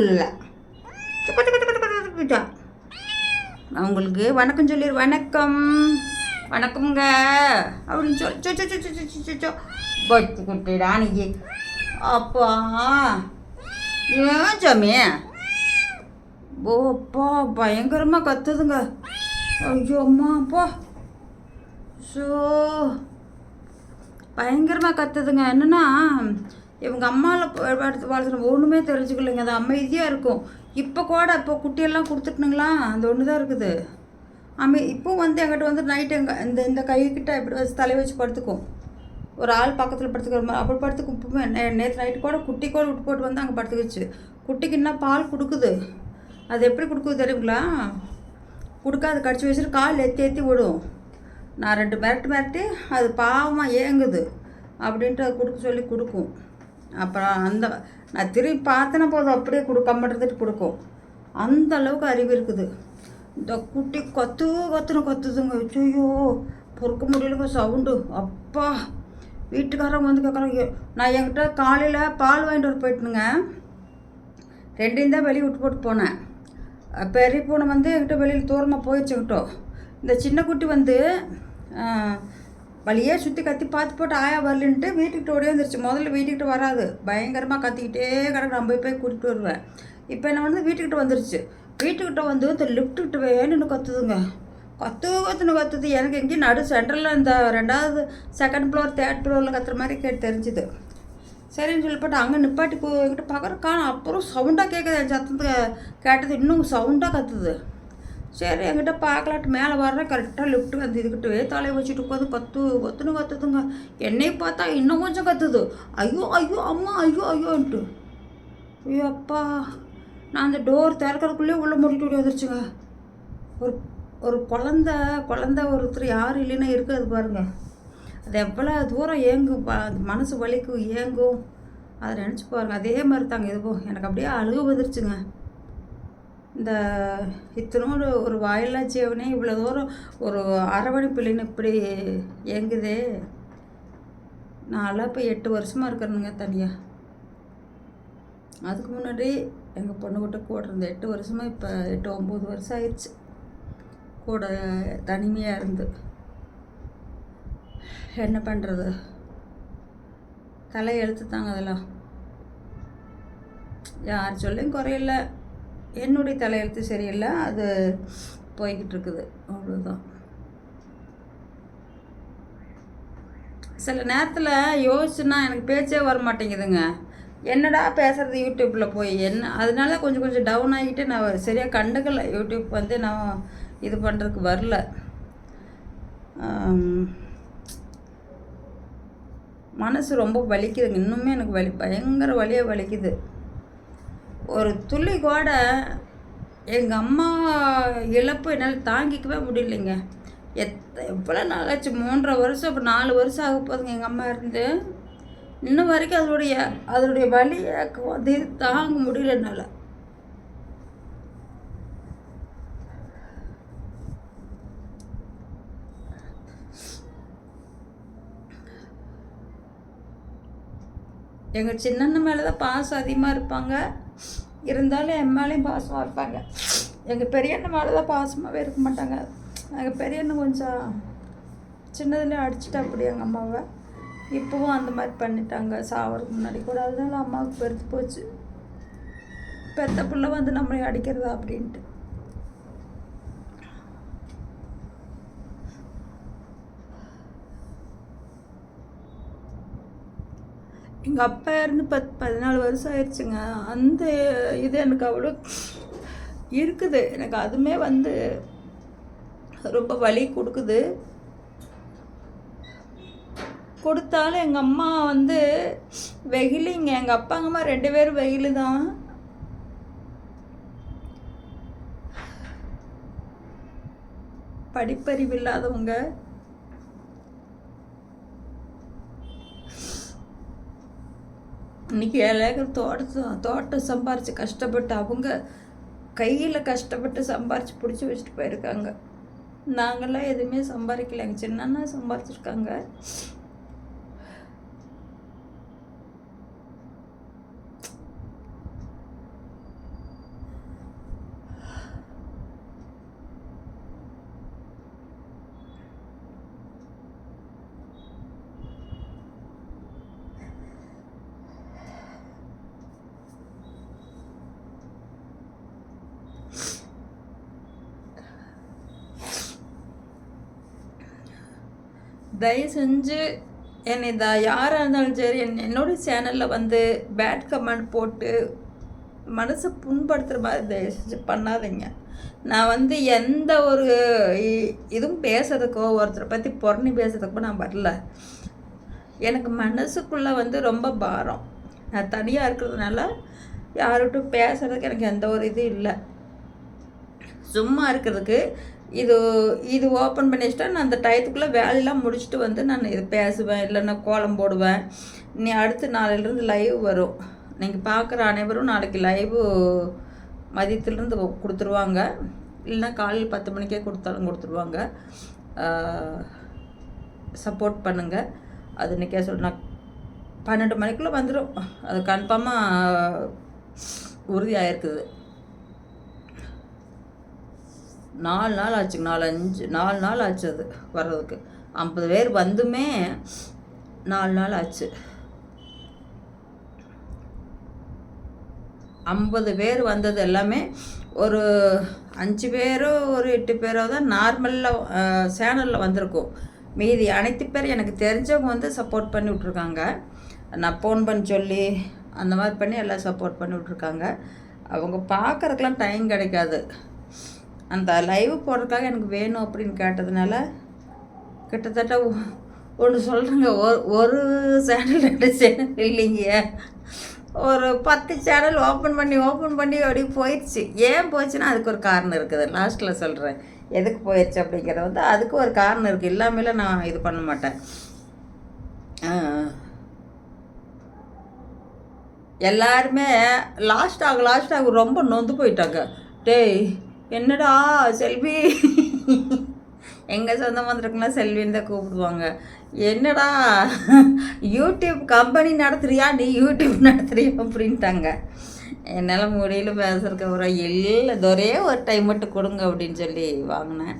இல்லை அவங்களுக்கு வணக்கம் சொல்லி வணக்கம் வணக்கம்ங்க அப்படின்னு சொல்லி சொ, குட்டிடா நீ அப்பா ஏன் சாமி ஓ அப்பா பயங்கரமாக கத்துதுங்க ஐயோ அம்மா அப்பா ஸோ பயங்கரமாக கத்துதுங்க என்னன்னா இவங்க அம்மாவில் எடுத்து வளர்த்துன ஒன்றுமே தெரிஞ்சுக்கலைங்க. அது அமைதியாக இருக்கும். இப்போ கூட இப்போ குட்டியெல்லாம் கொடுத்துட்டுனுங்களா அந்த ஒன்று தான் இருக்குது. அமை இப்போ வந்து எங்கிட்ட வந்து நைட்டு எங்கள் இந்த இந்த கைக்கிட்ட இப்படி வச்சு தலை வச்சு படுத்துக்கும் ஒரு ஆள் பக்கத்தில் படுத்துக்கிற மாதிரி அப்படி படுத்துக்கும் இப்போ நே நேற்று நைட்டு கூட குட்டி கூட விட்டு போட்டு வந்து அங்கே படுத்துக்கிச்சு. குட்டிக்கு என்ன பால் கொடுக்குது? அது எப்படி கொடுக்குது தெரியுங்களா? கொடுக்காது கடிச்சு வச்சுட்டு கால் எத்தி எத்தி விடும். நான் ரெண்டு மிரட்டு மிரட்டி அது பாவமாக ஏங்குது. அப்படின்ட்டு அது கொடுக்க சொல்லி கொடுக்கும். அப்புறம் அந்த நான் திரும்பி பார்த்தேன்னா போதும் அப்படியே கொடு கம்மட்டுறதுட்டு கொடுக்கும். அந்த அளவுக்கு அறிவு இருக்குது. இந்த குட்டி கொத்து கொத்துன்னு கொத்துதுங்க. ஐயோ பொறுக்க முடியலங்க சவுண்டு. அப்பா வீட்டுக்காரங்க வந்து கேட்குறாங்க நான் என்கிட்ட காலையில் பால் வாங்கிட்டு வர போயிட்டுனுங்க. ரெண்டையும் தான் வெளியே விட்டு போட்டு போனேன். பெரிய பூனை வந்து என்கிட்ட வெளியில் தூரமாக போயிடுச்சுக்கிட்டோம் இந்த சின்ன குட்டி வந்து வழியே சுற்றி கத்தி பார்த்து போட்டு ஆயா வரலன்ட்டு வீட்டுக்கிட்ட ஓடி வந்துருச்சு. முதல்ல வீட்டுக்கிட்ட வராது. பயங்கரமாக கத்திக்கிட்டே கிடக்கு. நான் போய் போய் கூட்டிகிட்டு வருவேன். இப்போ என்ன வந்து வீட்டுக்கிட்ட வந்துருச்சு. வீட்டுக்கிட்ட வந்து இந்த லிஃப்ட்டுக்கிட்ட வேணும்னு கத்துதுங்க. கத்து கத்துன்னு கத்துது. எனக்கு எங்கேயும் நடு சென்டரில் இந்த ரெண்டாவது செகண்ட் ஃப்ளோர் தேர்ட் ஃப்ளோரில் கத்துற மாதிரி கேட்டு தெரிஞ்சுது. சரின்னு சொல்லி போட்டு அங்கே நிப்பாட்டி போ என்கிட்ட பார்க்குற காணும் அப்புறம் சவுண்டாக கேட்குது என் சத்தத்தை கேட்டது. இன்னும் சவுண்டாக கத்துது. சரி. என்கிட்ட பார்க்கலாட்டு மேலே வர்ற கரெக்டாக லிஃப்ட் வந்து இதுக்கிட்டவே தலையை வச்சுட்டு உட்காந்து கத்து கத்துன்னு கத்துதுங்க. என்னை பார்த்தா இன்னும் கொஞ்சம் கத்துது. ஐயோ ஐயோ அம்மா ஐயோ ஐயோன்ட்டு. ஐயோ அப்பா. நான் அந்த டோர் திறக்கிறதுக்குள்ளேயே உள்ளே மூடிட்டு ஓடி வந்துருச்சுங்க ஒரு ஒரு குழந்த குழந்த ஒருத்தர் யாரும் இல்லைன்னா இருக்காது பாருங்க. அது எவ்வளோ தூரம் ஏங்கும் பா- மனசு வலிக்கும் ஏங்கும். அதை நினச்சி பாருங்க. அதே மாதிரி தாங்க இதுவும். எனக்கு அப்படியே அழுக வந்துருச்சுங்க. இந்த இத்தனோடு ஒரு வாயில்லா ஜீவனே இவ்வளோ தூரம் ஒரு அரவணை பிள்ளைன்னு இப்படி இயங்குதே. நான்லாம் இப்போ எட்டு வருஷமாக இருக்கிறேனுங்க தனியாக அதுக்கு முன்னாடி எங்கள் பொண்ணுக்கிட்ட கூட இருந்த எட்டு வருஷமாக இப்போ எட்டு ஒம்பது வருஷம் ஆயிடுச்சு. கூட தனிமையாக இருந்து. என்ன பண்ணுறது தலை எழுத்து தாங்க அதெல்லாம். யார் சொல்லியும் குறையில்ல என்னுடைய தலையெழுத்து சரியில்லை அது போய்கிட்டு இருக்குது அவ்வளோதான் சில நேரத்தில் யோசிச்சுன்னா எனக்கு பேச்சே வர மாட்டேங்குதுங்க என்னடா பேசுறது யூடியூப்பில் போய்? என்ன அதனால கொஞ்சம் கொஞ்சம் டவுன் ஆகிட்டு நான் சரியாக கண்டுக்கல. யூடியூப் வந்து நான் இது பண்ணுறதுக்கு வரல. மனசு ரொம்ப வலிக்குதுங்க. இன்னுமே எனக்கு வலி பயங்கர வலியாக வலிக்குது. ஒரு துளி கூட எங்கள் அம்மா இழப்பு என்னால் தாங்கிக்கவே முடியலைங்க. எத் எவ்வளோ நாளாச்சு? மூன்றரை வருஷம் இப்போ நாலு வருஷம் ஆக போதுங்க எங்கள் அம்மா இருந்து. இன்ன வரைக்கும் அதனுடைய அதனுடைய வலியை வந்து தாங்க முடியல என்னால். எங்கள் சின்னண்ணன் மேலே தான் பாசம் அதிகமாக இருப்பாங்க. இருந்தாலும் என் மேலேயும் பாசமாக இருப்பாங்க. எங்கள் பெரியண்ணன் மேலே தான் பாசமாகவே இருக்க மாட்டாங்க. எங்கள் பெரியண்ணன் கொஞ்சம் சின்னதுலேயே அடிச்சுட்டா அப்படி எங்கள் அம்மாவை. இப்போவும் அந்த மாதிரி பண்ணிட்டாங்க. சாவறதுக்கு முன்னாடி கூட. அதனால அம்மாவுக்கு பெருத்து போச்சு. பெத்த பிள்ளை வந்து நம்மளை அடிக்கிறதா அப்படின்ட்டு. எங்கள் அப்பா இருந்து பத் பதினாலு வருஷம் ஆயிடுச்சுங்க. அந்த இது எனக்கு அவ்வளோ இருக்குது. எனக்கு அதுவுமே வந்து ரொம்ப வலி கொடுக்குது. கொடுத்தாலும் எங்கள் அம்மா வந்து வெயிலிங்க. எங்கள் அப்பா அம்மா ரெண்டு பேரும் வெயில் தான். படிப்பறிவு இல்லாதவங்க. இன்னைக்கு ஏழு ஏக்கர் தோட்டம் தோட்டம் சம்பாரித்து கஷ்டப்பட்டு அவங்க கையில் கஷ்டப்பட்டு சம்பாரித்து பிடிச்சி வச்சுட்டு போயிருக்காங்க. நாங்களாம் எதுவுமே சம்பாதிக்கலைங்க எங்கள் சின்னண்ணா தயவு செஞ்சு என்னை த யாராக இருந்தாலும் சரி என் என்னோட சேனலில் வந்து பேட் கமெண்ட் போட்டு மனசை புண்படுத்துகிற மாதிரி தயவு செஞ்சு பண்ணாதீங்க. நான் வந்து எந்த ஒரு இ- இதுவும் பேசுறதுக்கோ ஒருத்தரை பற்றி புறணி பேசுறதுக்கோ நான் வரல. எனக்கு மனசுக்குள்ளே வந்து ரொம்ப பாரம். நான் தனியாக இருக்கிறதுனால யார்கிட்டும் பேசுறதுக்கு எனக்கு எந்த ஒரு இது இல்லை. சும்மா இருக்கிறதுக்கு இது இது ஓப்பன் பண்ணி வச்சுட்டா நான் அந்த டயத்துக்குள்ளே வேலையெல்லாம் முடிச்சுட்டு வந்து நான் இது பேசுவேன் இல்லைன்னா கோலம் போடுவேன். நீ அடுத்த நாளையிலேருந்து லைவ் வரும். நீங்கள் பார்க்குற அனைவரும் நாளைக்கு லைவு மதியத்துலேருந்து கொடுத்துருவாங்க. இல்லைன்னா காலையில் பத்து மணிக்கே கொடுத்தாலும் கொடுத்துருவாங்க. சப்போர்ட் பண்ணுங்கள் அது இன்றைக்கே நான் பன்னெண்டு மணிக்குள்ளே வந்துடும் அது கன்ஃபார்மாக உறுதியாயிருக்குது. நாலு நாள் ஆச்சு நாலு அஞ்சு நாலு நாள் ஆச்சு அது வர்றதுக்கு. ஐம்பது பேர் வந்துமே நாலு நாள் ஆச்சு. ஐம்பது பேர் வந்தது எல்லாமே ஒரு அஞ்சு பேரோ ஒரு எட்டு பேரோ தான் நார்மலில் சேனலில் வந்திருக்கும். மீதி அனைத்து பேர் எனக்கு தெரிஞ்சவங்க வந்து சப்போர்ட் பண்ணி விட்ருக்காங்க நான் ஃபோன் பண்ணி சொல்லி அந்த மாதிரி பண்ணி எல்லாம் சப்போர்ட் பண்ணி விட்ருக்காங்க அவங்க பார்க்குறதுக்கெலாம் டைம் கிடைக்காது. அந்த லைவ் போடுறதுக்காக எனக்கு வேணும் அப்படின்னு கேட்டதுனால கிட்டத்தட்ட ஒன்று சொல்கிறேங்க ஒரு ஒரு சேனல் ரெண்டு சேனல் இல்லைங்க. ஒரு பத்து சேனல் ஓப்பன் பண்ணி ஓப்பன் பண்ணி அப்படி போயிடுச்சு. ஏன் போச்சுன்னா அதுக்கு ஒரு காரணம் இருக்குது. லாஸ்ட்டில் சொல்கிறேன் எதுக்கு போயிடுச்சு அப்படிங்கிறது வந்து அதுக்கு ஒரு காரணம் இருக்குது இல்லாமல் நான் இது பண்ண மாட்டேன். எல்லாருமே லாஸ்ட் ஆக லாஸ்ட் ஆக ரொம்ப நொந்து போயிட்டாங்க. டேய் என்னடா செல்வி? எங்கள் சொந்த வந்திருக்குன்னா செல்வின்னு தான் கூப்பிடுவாங்க. என்னடா? யூடியூப் கம்பெனி நடத்துறியா? நீ யூடியூப் நடத்துறியா அப்படின்ட்டாங்க. என்னால் முடியல பேசுறதுக்கு அப்புறம். இல்லை ஒரே ஒரு டைம் மட்டும் கொடுங்க அப்படின்னு சொல்லி வாங்கினேன்.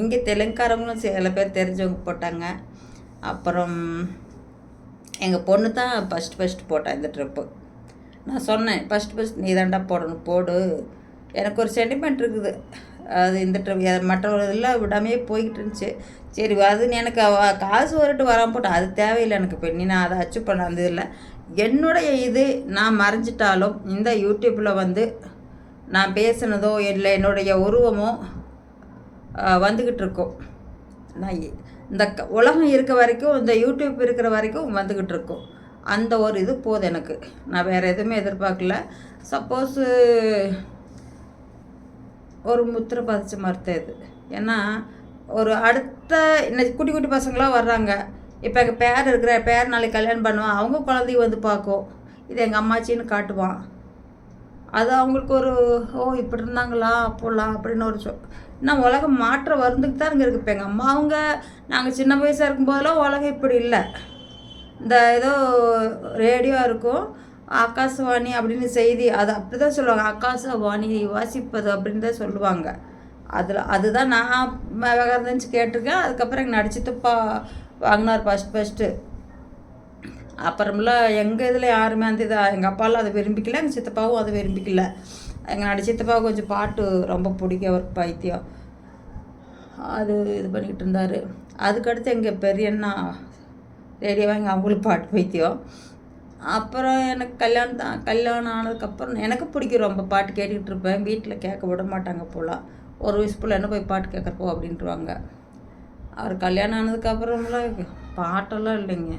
இங்கே தெலுங்காரங்களும் சில பேர் தெரிஞ்சவங்க போட்டாங்க. அப்புறம் எங்கள் பொண்ணு தான் ஃபஸ்ட் ஃபஸ்ட் போட்டா இந்த ட்ரிப்பு நான் சொன்னேன் ஃபஸ்ட் ஃபஸ்ட் நீ தாண்டா போடணும் போடு. எனக்கு ஒரு சென்டிமெண்ட் இருக்குது. அது இந்த மற்றவர்கள் மற்றவர்களெல்லாம் விடாமையே போய்கிட்டு இருந்துச்சு. சரி அது எனக்கு காசு வரட்டு வராமல் போட்டு அது தேவையில்லை எனக்கு இப்போ. நீ நான் அதை அச்சீவ் பண்ண அந்த இல்லை. என்னுடைய இது நான் மறைஞ்சிட்டாலும் இந்த யூடியூப்பில் வந்து நான் பேசுனதோ இல்லை என்னுடைய உருவமோ வந்துக்கிட்டு இருக்கும். நான் இந்த க- உலகம் இருக்க வரைக்கும் இந்த யூடியூப் இருக்கிற வரைக்கும் வந்துக்கிட்டு இருக்கும். அந்த ஒரு இது போதும் எனக்கு. நான் வேறு எதுவுமே எதிர்பார்க்கல. சப்போஸு ஒரு முத்திரை பதிச்ச மாதிரி இது. ஏன்னா ஒரு அடுத்த இன்னைக்கு குட்டி குட்டி பசங்களாம் வர்றாங்க. இப்போ எங்கள் பேர் இருக்கிற பேர் நாளைக்கு கல்யாணம் பண்ணுவான். அவங்க குழந்தைய வந்து பார்க்கும். இது எங்கள் அம்மாச்சின்னு காட்டுவான். அது அவங்களுக்கு ஒரு ஓ இப்படி இருந்தாங்களா? போகலாம் அப்படின்னு ஒரு சொ இன்னும் உலகம் மாற்றம் வருந்துக்கு தான் இங்கே இருக்குது இப்போ எங்கள் அம்மா அவங்க நாங்கள் சின்ன வயசாக இருக்கும்போதெல்லாம் உலகம் இப்படி இல்லை. இந்த ஏதோ ரேடியோ இருக்கும். ஆகாசவாணி அப்படின்னு செய்தி அது அப்படி தான் சொல்லுவாங்க. ஆகாசவாணி வாசிப்பது அப்படின்னு தான் சொல்லுவாங்க. அதில் அதுதான் நான் விவகாரம் கேட்டிருக்கேன். அதுக்கப்புறம் எங்கள் நடிச்சித்தப்பா வாங்கினார் ஃபஸ்ட் ஃபஸ்ட்டு அப்புறமெல்லாம் எங்கள் இதில் யாருமே அந்த இதை எங்கள் அப்பாலாம் அதை விரும்பிக்கல எங்கள் சித்தப்பாவும் அதை விரும்பிக்கல. எங்கள் நடி கொஞ்சம் பாட்டு ரொம்ப பிடிக்கும் அவருக்கு பைத்தியம். அது இது பண்ணிக்கிட்டு இருந்தார். அதுக்கடுத்து எங்கள் பெரியண்ணா ரேடியோவாக எங்கள் அவங்களுக்கு பாட்டு பைத்தியம். அப்புறம் எனக்கு கல்யாணம் தான் கல்யாணம் ஆனதுக்கப்புறம் எனக்கு பிடிக்கும் ரொம்ப பாட்டு கேட்டுக்கிட்டு இருப்பேன். வீட்டில் கேட்க விட மாட்டாங்க போலாம் ஒரு வயசு பிள்ளை என்ன போய் பாட்டு கேட்குறப்போ அப்படின்ட்டுருவாங்க அவர் கல்யாணம் ஆனதுக்கப்புறம்லாம் பாட்டெல்லாம் இல்லைங்க.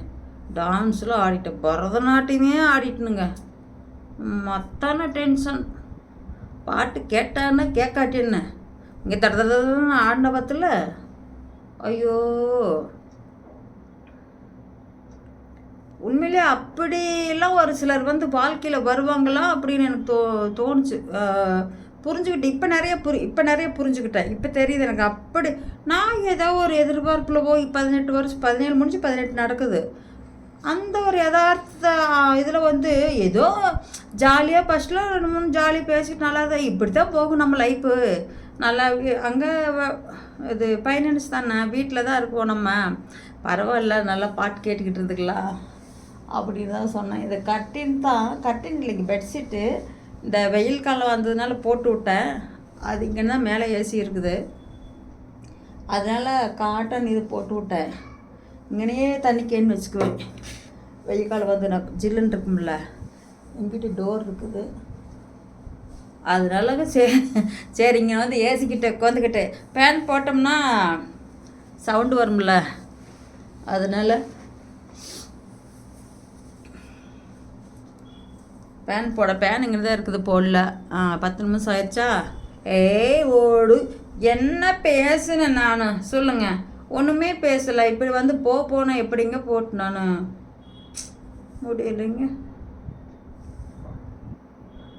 டான்ஸ்லாம் ஆடிட்டேன். பரதநாட்டியமே ஆடிட்டனுங்க. மத்தான டென்ஷன் பாட்டு கேட்டான்னா கேட்காட்டின்னு இங்கே தட தடன்னு ஆடின பத்தில். ஐயோ. அப்படிலாம் அப்படியெல்லாம் ஒரு சிலர் வந்து வாழ்க்கையில் வருவாங்களா அப்படின்னு எனக்கு தோ தோணுச்சு. புரிஞ்சுக்கிட்டு இப்போ நிறைய புரி இப்போ நிறைய புரிஞ்சுக்கிட்டேன். இப்போ தெரியுது எனக்கு அப்படி நான் ஏதோ ஒரு எதிர்பார்ப்பில் போய் பதினெட்டு வருஷம் பதினேழு முடிஞ்சு பதினெட்டு நடக்குது. அந்த ஒரு யதார்த்த இதில் வந்து ஏதோ ஜாலியாக ஃபஸ்ட்டில் ரெண்டு மூணு ஜாலி பேசிட்டு நல்லா தான் இப்படி தான் போகும் நம்ம லைஃப்பு நல்லா அங்கே இது பைனான்ஸ் தானே வீட்டில் தான் இருக்கோம் நம்ம. பரவாயில்ல நல்லா பாட்டு கேட்டுக்கிட்டு இருந்துக்கலாம். அப்படின்னு தான் சொன்னேன். இது கட்டின் தான் கட்டின் இல்லைங்க பெட்ஷீட்டு இந்த வெயில் காலம் வந்ததுனால போட்டு விட்டேன். அது இங்கே தான் மேலே ஏசி இருக்குது. அதனால் காட்டன் இது போட்டு விட்டேன். இங்கனையே தண்ணி கேன்னு வச்சுக்குவேன். வெயில் காலம் வந்து நான் ஜில்லுன்னு இருக்கும்ல எங்கிட்ட டோர் இருக்குது. அதனால சரி சரி இங்கே வந்து ஏசிக்கிட்ட உட்காந்துக்கிட்டு ஃபேன் போட்டோம்னா சவுண்டு வரும்ல. அதனால் பேன் போட பேன் இங்கே தான் இருக்குது போடல. ஆ பத்து நிமிஷம் ஆயிடுச்சா? ஏய் ஓடு. என்ன பேசுனேன் நான்? சொல்லுங்க. ஒன்றுமே பேசலை. இப்படி வந்து போ போனேன் எப்படிங்க போட்டு நான்? முடியலைங்க.